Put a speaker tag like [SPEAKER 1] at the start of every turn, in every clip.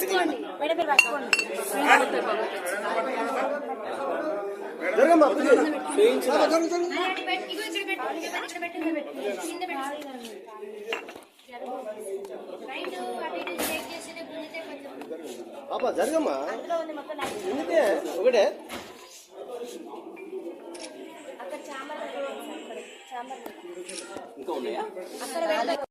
[SPEAKER 1] తీసుకోండి మేడం పట్టుకోండి
[SPEAKER 2] పాపా జరగమ్మా. ఎందుకే? ఒకటే. ఇంకా ఉన్నాయా?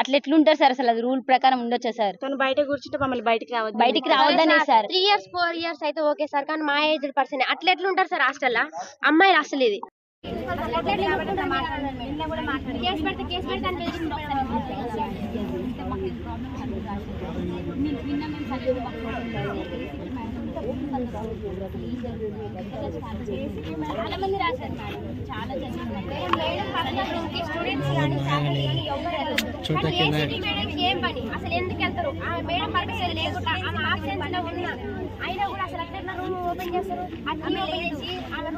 [SPEAKER 3] అట్లా ఎట్లుంటారు సార్ అసలు? అది రూల్ ప్రకారం ఉండొచ్చా సార్?
[SPEAKER 4] తను బయట కూర్చుంటే మమ్మల్ని బయటికి రావద్దు.
[SPEAKER 3] బయటికి రావద్దనే sir
[SPEAKER 1] three years four years అయితే ఓకే సార్ కానీ మా ఏజ్ పర్సన్ అట్లా ఎట్లుంటారు సార్ హాస్టల్లో అమ్మాయిలు అసలు ఇది. కేసు పెడితే కేసు పెడితే అని
[SPEAKER 3] చాలా మంది రాశారు మేడం చాలా
[SPEAKER 1] స్టూడెంట్స్ కానీ ఫ్యాకల్టీ కానీ ఎవరు? మేడంకి ఏం పని? అసలు ఎందుకు వెళ్తారు? ఆ మేడం పర్మిషన్ లేకుండా ఆమె ఆబ్సెన్స్లో ఉన్నా అయినా కూడా అసలు అట్లా రూమ్ ఓపెన్ చేస్తారు? ఆమె లేచి ఆమె